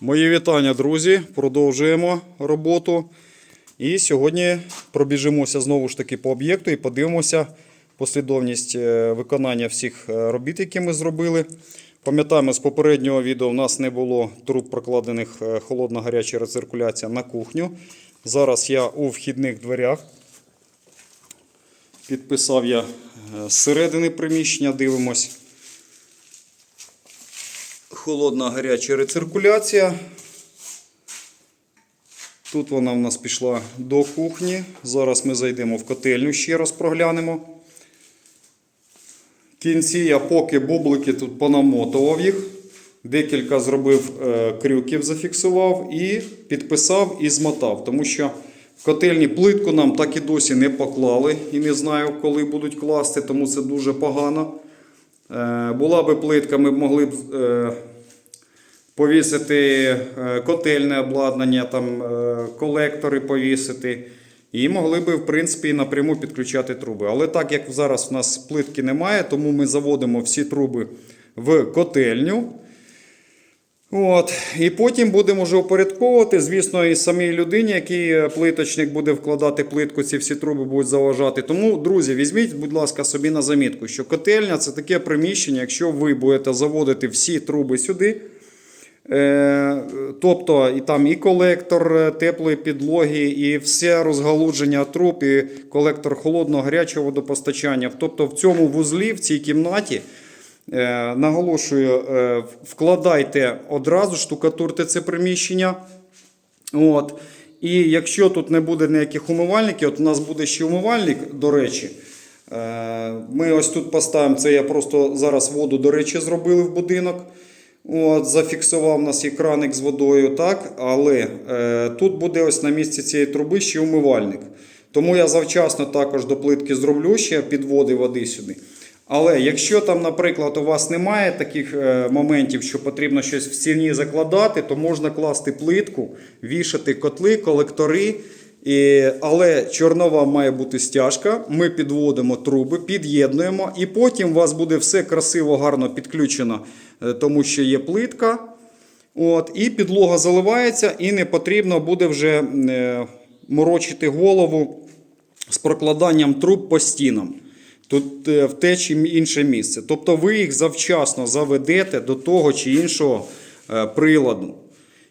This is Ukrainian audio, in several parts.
Мої вітання, друзі. Продовжуємо роботу. І сьогодні пробіжимося знову ж таки по об'єкту і подивимося послідовність е, виконання всіх е, робіт, які ми зробили. Пам'ятаємо, з попереднього відео в нас не було труб прокладених е, холодна гаряча рециркуляція на кухню. Зараз я у вхідних дверях. Підписав я з середини приміщення, дивимось. Холодна гаряча рециркуляція. Тут вона в нас пішла до кухні. Зараз ми зайдемо в котельню, ще раз проглянемо. В кінці я поки бублики тут понамотував їх. Декілька зробив е, крюків, зафіксував і підписав і змотав. Тому що в котельні плитку нам так і досі не поклали. І не знаю, коли будуть класти, тому це дуже погано. Е, була би плитка, ми б могли б е, повісити е, котельне обладнання, там, е, колектори повісити. І могли би, в принципі, напряму підключати труби. Але так як зараз в нас плитки немає, тому ми заводимо всі труби в котельню. От. І потім будемо вже упорядковувати. Звісно, і самій людині, який е, плиточник буде вкладати плитку, ці всі труби будуть заважати. Тому, друзі, візьміть, будь ласка, собі на замітку, що котельня це таке приміщення, якщо ви будете заводити всі труби сюди. Е, тобто і там і колектор е, теплої підлоги, і все розгалудження труб, і колектор холодного гарячого водопостачання. Тобто в цьому вузлі, в цій кімнаті, е, наголошую, вкладайте одразу, штукатурте це приміщення. От. І якщо тут не буде ніяких умивальників, от у нас буде ще умивальник, до речі. Ми ось тут поставимо це. Я просто зараз воду, до речі, зробили в будинок. От, зафіксував у нас є краник з водою, так, але е, тут буде ось на місці цієї труби ще умивальник. Тому я завчасно також до плитки зроблю ще підводи води сюди. Але якщо там, наприклад, у вас немає таких е, моментів, що потрібно щось в стіні закладати, то можна класти плитку, вішати котли, колектори. І, але чорнова має бути стяжка. Ми підводимо труби, під'єднуємо, і потім у вас буде все красиво, гарно підключено, тому що є плитка. От, і підлога заливається, і не потрібно буде вже е, морочити голову з прокладанням труб по стінам. Тут е, в те чи інше місце. Тобто ви їх завчасно заведете до того чи іншого е, приладу.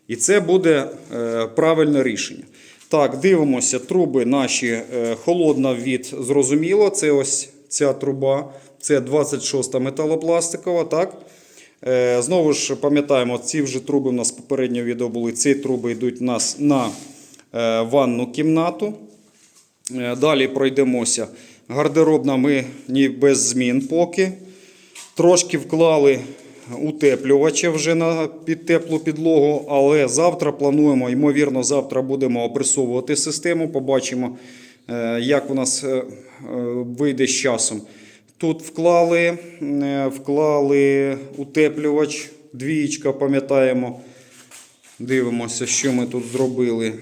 І це буде е, правильне рішення. Так, дивимося, труби наші е, холодна від зрозуміло. Це ось ця труба, це 26 металопластикова. так? Е, Знову ж пам'ятаємо, ці вже труби у нас попереднього відео були. Ці труби йдуть у нас на е, ванну кімнату. Е, Далі пройдемося. Гардеробна ми ні без змін поки. Трошки вклали утеплювача вже на під теплу підлогу, але завтра плануємо, ймовірно, завтра будемо опресовувати систему. Побачимо, як у нас вийде з часом. Тут вклали, е, вклали утеплювач, двієчка, пам'ятаємо. Дивимося, що ми тут зробили.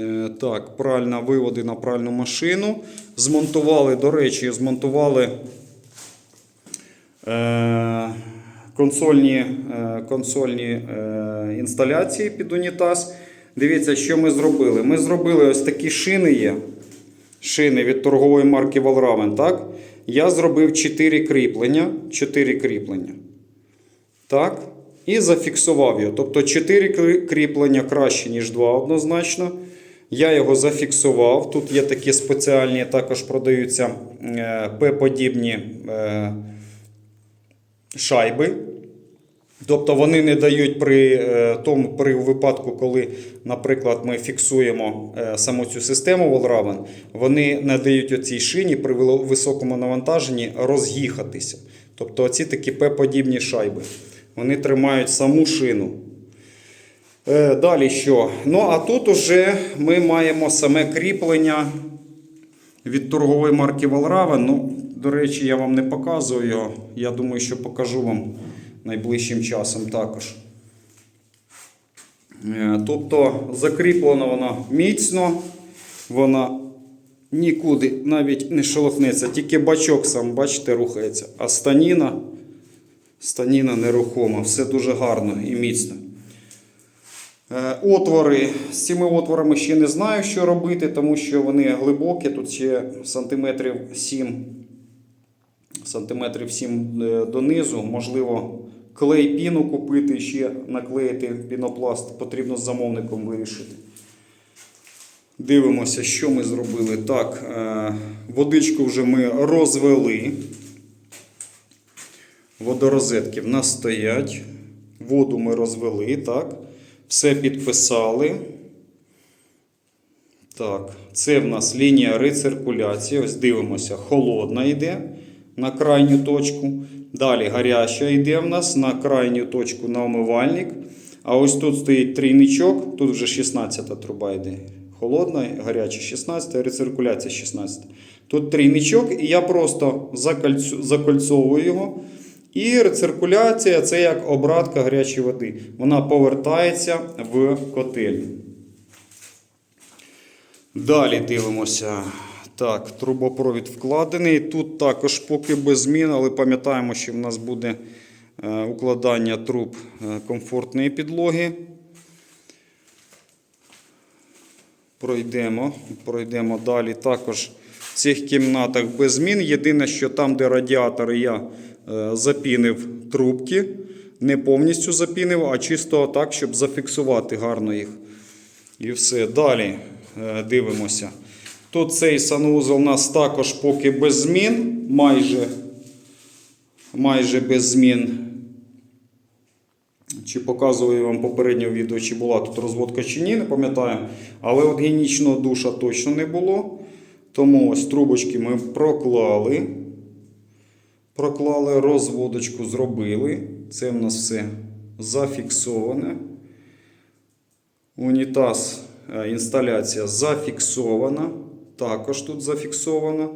Е, Так, пральна виводи на пральну машину. Змонтували, до речі, змонтували е, консольні, консольні інсталяції під унітаз. Дивіться, що ми зробили. Ми зробили ось такі шини є. Шини від торгової марки Valraven, так? Я зробив 4 кріплення. 4 кріплення. Так. І зафіксував його. Тобто 4 кріплення краще, ніж 2 однозначно. Я його зафіксував. Тут є такі спеціальні, також продаються е, П-подібні е, шайби. Тобто вони не дають при е, тому при випадку, коли, наприклад, ми фіксуємо е, саму цю систему Wallraven, вони не дають оцій шині при високому навантаженні роз'їхатися. Тобто оці такі П-подібні шайби. Вони тримають саму шину. Е, Далі що? Ну, а тут уже ми маємо саме кріплення від торгової марки Valraven. Ну, до речі, я вам не показую його. Я думаю, що покажу вам найближчим часом також. Е, Тобто закріплена вона міцно, вона нікуди навіть не шелохнеться, тільки бачок сам, бачите, рухається. А станіна, станіна нерухома, все дуже гарно і міцно. Е, Отвори. З цими отворами ще не знаю, що робити, тому що вони глибокі. Тут ще сантиметрів 7, сантиметрів 7 е, донизу. Можливо, клей піну купити, ще наклеїти пінопласт. Потрібно з замовником вирішити. Дивимося, що ми зробили. Так, е, водичку вже ми розвели. Водорозетки в нас стоять. Воду ми розвели, так. Все підписали. Так, це в нас лінія рециркуляції. Ось дивимося, холодна йде на крайню точку. Далі гаряча йде в нас на крайню точку на омивальник. А ось тут стоїть трійничок, тут вже 16 труба йде. Холодна, гаряча 16, рециркуляція 16. Тут трійничок, і я просто закольцовую його. І рециркуляція це як обратка гарячої води. Вона повертається в котельню. Далі дивимося. Так, трубопровід вкладений. Тут також поки без змін, але пам'ятаємо, що в нас буде е, укладання труб е, комфортної підлоги. Пройдемо, пройдемо далі. Також в цих кімнатах без змін. Єдине, що там, де радіатори, я е, запінив трубки. Не повністю запінив, а чисто так, щоб зафіксувати гарно їх. І все. Далі дивимося. Тут цей санузел у нас також поки без змін, майже, майже без змін. Чи показував я вам попереднього відео, чи була тут розводка чи ні, не пам'ятаю. Але от гігієнічного душа точно не було. Тому ось трубочки ми проклали. Проклали розводочку, зробили. Це в нас все зафіксоване. Унітаз, е, інсталяція зафіксована. Також тут зафіксована.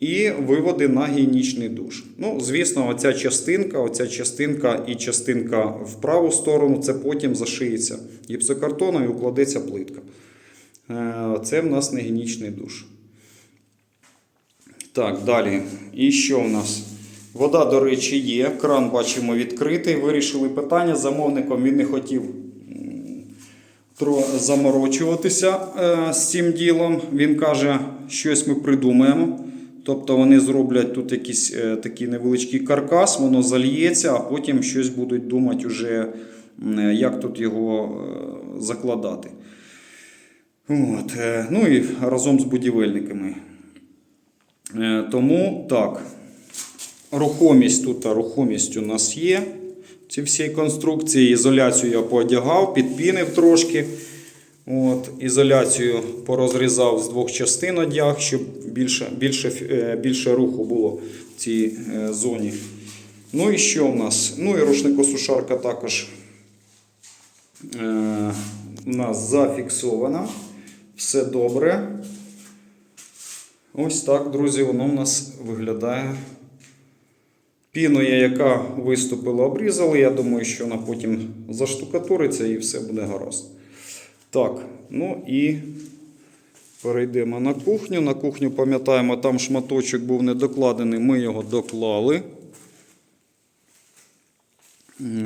І виводи на гігієнічний душ. Ну, звісно, оця частинка, оця частинка і частинка в праву сторону, це потім зашиється гіпсокартоном і укладеться плитка. Е, Це в нас не гігієнічний душ. Так, далі. І що в нас? Вода, до речі, є. Кран бачимо відкритий. Вирішили питання. Замовником він не хотів заморочуватися е, з цим ділом. Він каже, щось ми придумаємо. Тобто вони зроблять тут якийсь е, такий невеличкий каркас, воно зальється, а потім щось будуть думати, уже, як тут його е, закладати. От. Ну і разом з будівельниками. Тому так, рухомість тут рухомість у нас є. Ці всі конструкції. Ізоляцію я поодягав, підпінив трошки. От, ізоляцію порозрізав з двох частин одяг, щоб більше, більше, е, більше руху було в цій е, зоні. Ну і що в нас? Ну і рушникосушарка також е, у нас зафіксована. Все добре. Ось так, друзі, воно в нас виглядає. Піною, яка виступила, обрізали. Я думаю, що вона потім заштукатуриться і все буде гаразд. Так, ну і перейдемо на кухню. На кухню, пам'ятаємо, там шматочок був недокладений, ми його доклали.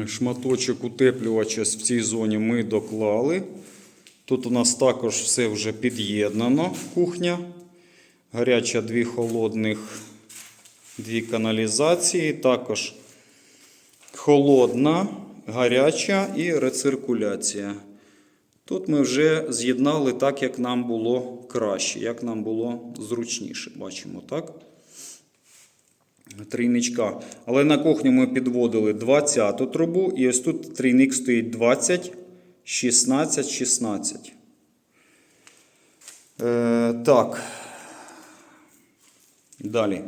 Шматочок утеплювача в цій зоні ми доклали. Тут у нас також все вже під'єднано, кухня. Гаряча, дві холодних, дві каналізації. Також холодна, гаряча і рециркуляція. Тут ми вже з'єднали так, як нам було краще, як нам було зручніше. Бачимо, так? Трійничка. Але на кухню ми підводили 20-ту трубу, і ось тут трійник стоїть 20, 16, 16. Е, так. Далі.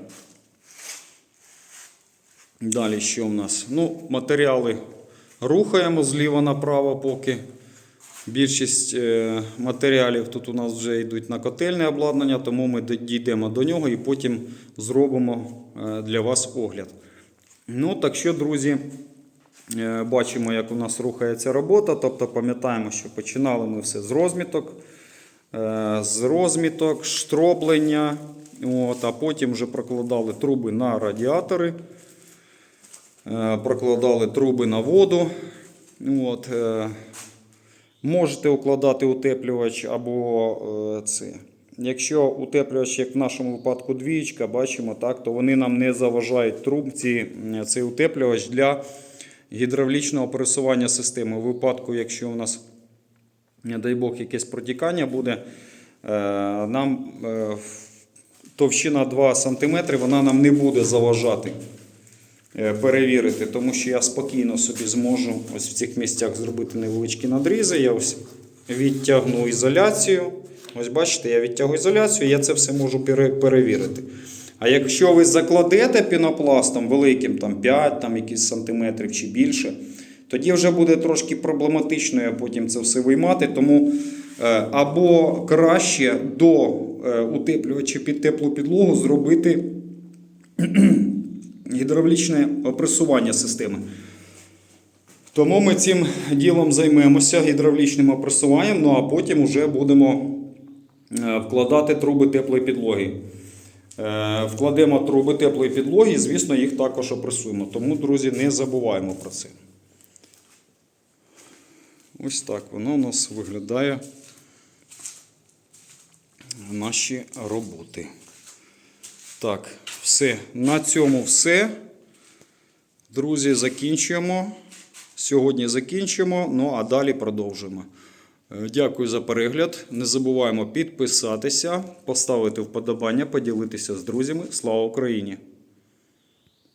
Далі що в нас? Ну, матеріали рухаємо зліва направо поки. Більшість е, матеріалів тут у нас вже йдуть на котельне обладнання, тому ми дійдемо до нього і потім зробимо е, для вас огляд. Ну, так що, друзі, е, бачимо, як у нас рухається робота. Тобто пам'ятаємо, що починали ми все з розміток, з розміток, штроблення, от, а потім вже прокладали труби на радіатори. Е, Прокладали труби на воду. От, е, Можете укладати утеплювач або е, це. Якщо утеплювач, як в нашому випадку двієчка, бачимо, так, то вони нам не заважають трубці м, цей утеплювач для гідравлічного пересування системи. У випадку, якщо у нас, не дай Бог, якесь протікання буде, нам товщина 2 см, вона нам не буде заважати перевірити, тому що я спокійно собі зможу ось в цих місцях зробити невеличкі надрізи. Я ось відтягну ізоляцію. Ось бачите, я відтягую ізоляцію, я це все можу перевірити. А якщо ви закладете пінопластом великим, там 5 там, якісь сантиметрів чи більше, тоді вже буде трошки проблематично я потім це все виймати. Тому е, або краще до е, утеплювача під теплу підлогу зробити гідравлічне опресування системи. Тому ми цим ділом займемося гідравлічним опресуванням, ну а потім вже будемо е, вкладати труби теплої підлоги. Е, Вкладемо труби теплої підлоги звісно, їх також опресуємо. Тому, друзі, не забуваємо про це. Ось так воно у нас виглядає наші роботи. Так, все. На цьому все. Друзі, закінчуємо. Сьогодні закінчимо, ну а далі продовжимо. Е, Дякую за перегляд. Не забуваємо підписатися, поставити вподобання, поділитися з друзями. Слава Україні!